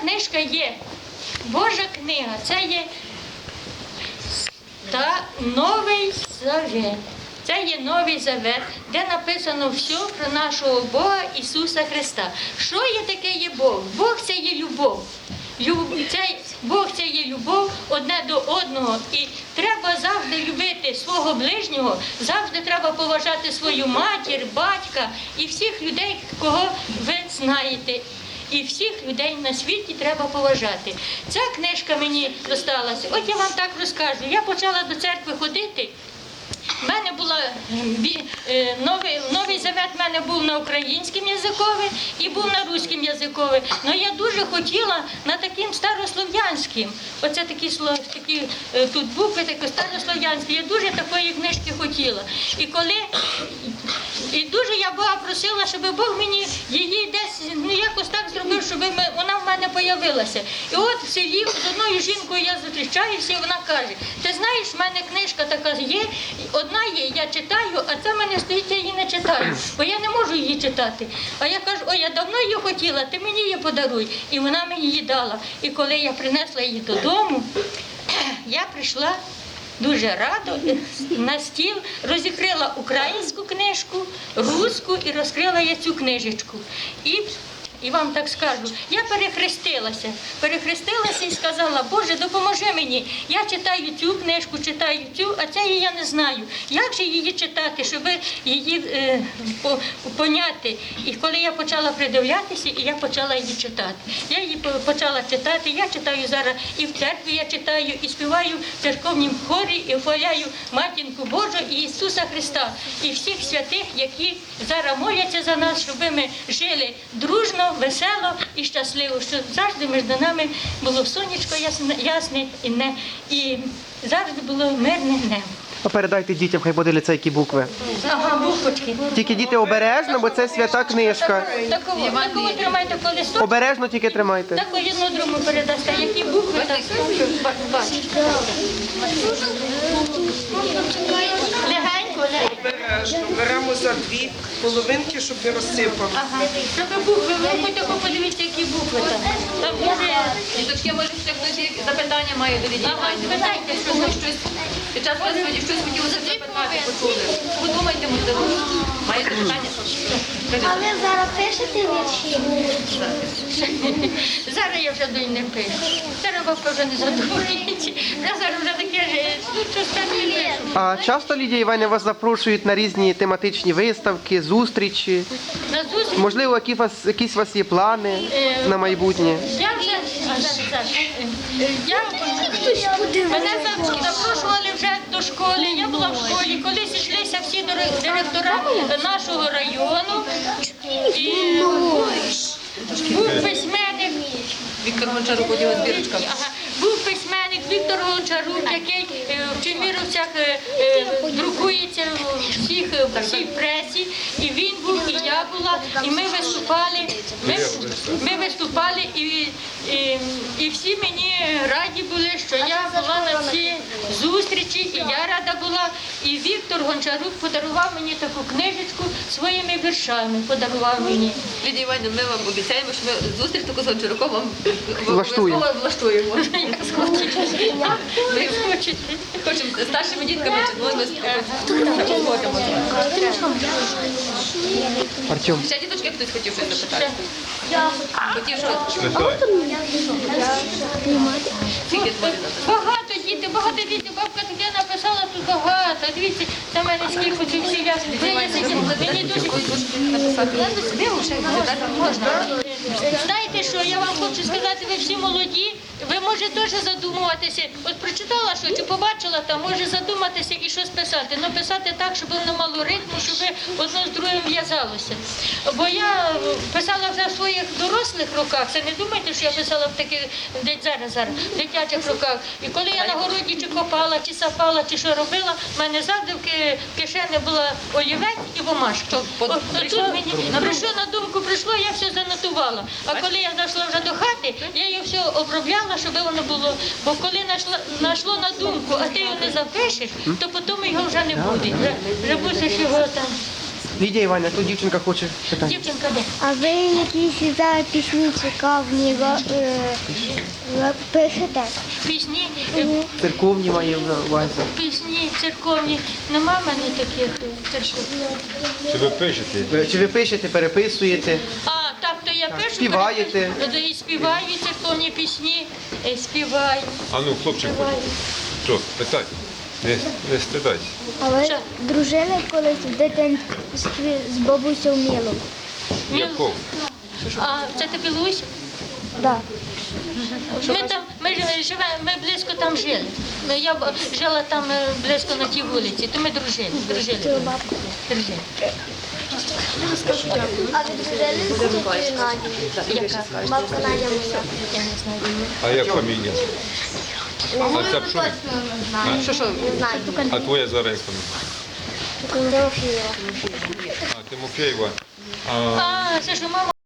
Книжка є. Божа книга. Це є та Новий Завет. Це є Новий Завет, де написано все про нашого Бога Ісуса Христа. Що є таке є Бог? Бог це є любов. Люб... Це... Бог це є любов одне до одного. І треба завжди любити свого ближнього, завжди треба поважати свою матір, батька і всіх людей, кого ви знаєте. І всіх людей на світі треба поважати. Ця книжка мені досталася. От я вам так розкажу. Я почала до церкви ходити. У мене була е, новий, новий завет в мене був на українському язикові і був на руському язикові. Але я дуже хотіла на таким старослов'янським. Оце такі слова, такі е, тут букви, такі старослов'янські. Я дуже такої книжки хотіла. І коли і дуже я Бога просила, щоб Бог мені її десь ну якось так зробив, щоб вона в мене появилася. І от в селі з одною жінкою я зустрічаюся, і вона каже: Ти знаєш, в мене книжка така є, одна є, я читаю, а це в мене стоїть, я її не читаю, бо я не можу її читати. А я кажу, ой, я давно її хотіла, ти мені її подаруй. І вона мені її дала. І коли я принесла її додому, я прийшла дуже радо на стіл, розікрила українську книжку, руську і розкрила я цю книжечку. І, і вам так скажу, я перехрестилася, перехрестилася і сказала, Боже, допоможи мені. Я читаю цю книжку, читаю цю, а цієї я не знаю. Як же її читати, щоб її е, по, поняти? І коли я почала придивлятися, і я почала її читати. Я її почала читати, я читаю зараз і в церкві я читаю, і співаю в церковнім хорі, і вхваляю матінку Божу і Ісуса Христа, і всіх святих, які зараз моляться за нас, щоб ми жили дружно, весело і щасливо, щоб завжди між нами було сонечко ясне, ясне і, не, і завжди було мирне небо. А передайте дітям, хай подивляться, які букви. Ага, буквочки. Тільки діти обережно, бо це свята книжка. Такого, такого тримайте коли листок. Обережно тільки тримайте. Так одну другу передасте, які букви так бачите. Легенько, легенько. Беремо за дві половинки, щоб не розсипало. Ага. Букви, ви хоч тако подивіться, які букви там. Там дуже... Діточки, може ще хтось запитання має до Лідії Ага, Іванівни? ви- щось під час розповіді щось хотіли запитати, почули. Подумайте, можливо, маєте питання? Скажіть. Але зараз пишете вірші? Зараз я вже до не пишу. Зараз бабка вже не задоволить. Я зараз вже таке, ж, ну, що стане легше. А часто Лідія Іванівна вас запрошують на різні тематичні виставки, зустрічі. На зустріч Можливо, які у вас якісь у вас є плани на майбутнє. Я вже. Е, е, я мене за- запрошували вже до школи. Я була в школі. Колись йшлися всі дире- директора нашого району. І був письменник. Віктор Гончарук, поділа збірочка. Ага. Був письменник Віктор Гончарук, який е, в Чеміровцях е, е, друкується в всіх, в всій пресі. І він був, і я була, і ми виступали. Ми, ми виступали, і, і, і всі мені раді були, що я була на цій зустрічі, і я рада була. І Віктор Гончарук подарував мені таку книжечку своїми віршами. Подарував мені. Лідія Іванівна, ми вам обіцяємо, що ми зустріч таку з Гончаруком вам Влаштуємо. обов'язково влаштуємо. Як схочете. Хочемо з старшими дітками чи двоє. Артем. Ще діточки хтось хотів щось запитати? Хотів що? Скільки твої Багато діти, багато дітей. Бабка таке написала тут багато. Дивіться, на мене скільки тут всі я. дуже я Написати. Можна. дуже Знаєте що, я вам хочу сказати, ви всі молоді, ви можете теж задумуватися. От прочитала що, чи побачила там, може задуматися і щось писати. Ну писати так, щоб воно мало ритму, щоб одно з другим в'язалося. Бо я писала вже в своїх дорослих роках. Це не думайте, що я писала в таких десь зараз, зараз, в дитячих роках. І коли я на городі чи копала, чи сапала, чи що робила, в мене завжди в кишені була олівець і бумажка. От От тут мені прийшло на думку, прийшло, я все занотувала. А коли я зайшла вже до хати, я її все обробляла, щоб воно було. Бо коли знайшло, на думку, а ти його не запишеш, то потім його вже не буде. Вже, будеш його там. Лідія Іванівна, тут дівчинка хоче питання. Дівчинка де? А ви якісь зараз пісні цікаві е, пишете? Пісні, е, Церковні має на увазі. пісні церковні. Нема в мене таких е, церковних. Чи ви пишете? Чи ви пишете, переписуєте? А, я пишу. Співаєте? перепишу. І співаю церковні пісні, е, співаю. А ну, хлопчик, що, питай. Не, не стидайся. А ви Що? дружили колись в дитинстві з бабусею Мілою? Яков? А це ти Білусь? Да. Ми там, ми ж- живемо, ми близько там жили. Ми- Я б- жила там е, близько на тій вулиці, то ми дружили, дружили. Дружили. А? Бабка Надя моя. Як фамілія? А це пшони? Що, що? Не знаю. А твоя зараз фамілія? Тимофієва. А, Тимофєєва. А, А, це ж мама